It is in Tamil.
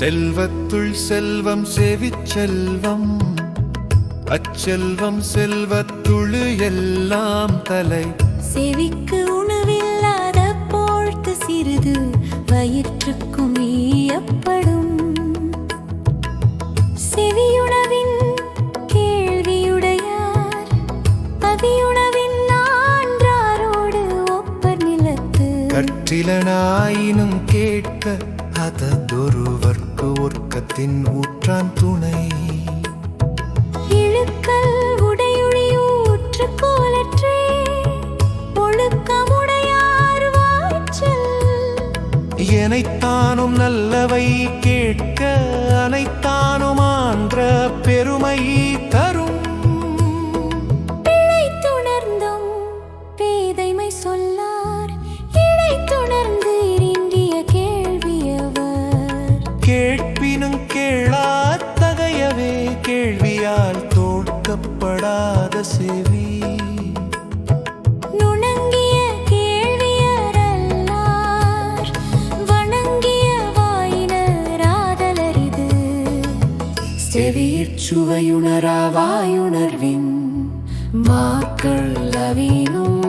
செல்வத்துள் செல்வம் செவிச் செல்வம். அச்செல்வம் செல்வத்துளு எல்லாம் தலை. செவிக்கு உணவில்லாத போழ்த்து சிறிது வயிற்றுக்கும் ஈயப்படும். செவியுணவின் கேள்வியுடையார் அவியுணவின் நான்றாரோடு ஒப்பர் நிலத்து. கற்றிலனாயினும் கேட்க அததொருவர்க்கு ஒர்க்கத்தின் ஊற்றான் துணை. இழுக்கல் உடையுழியூற்று கோலற்றே. ஒழுக்கமுடையார் வாய்ச்சல். எனைத்தானும் நல்லவை கேட்க அனைத்தானும் ஆன்ற பெருமை. தோற்கப்படாத செவி. நுணங்கிய கேள்வியரல்லார் வணங்கிய வாயினராதலரிது. செவியிற் சுவையுணரா வாயுணர்வின் மாக்கள் அவினும்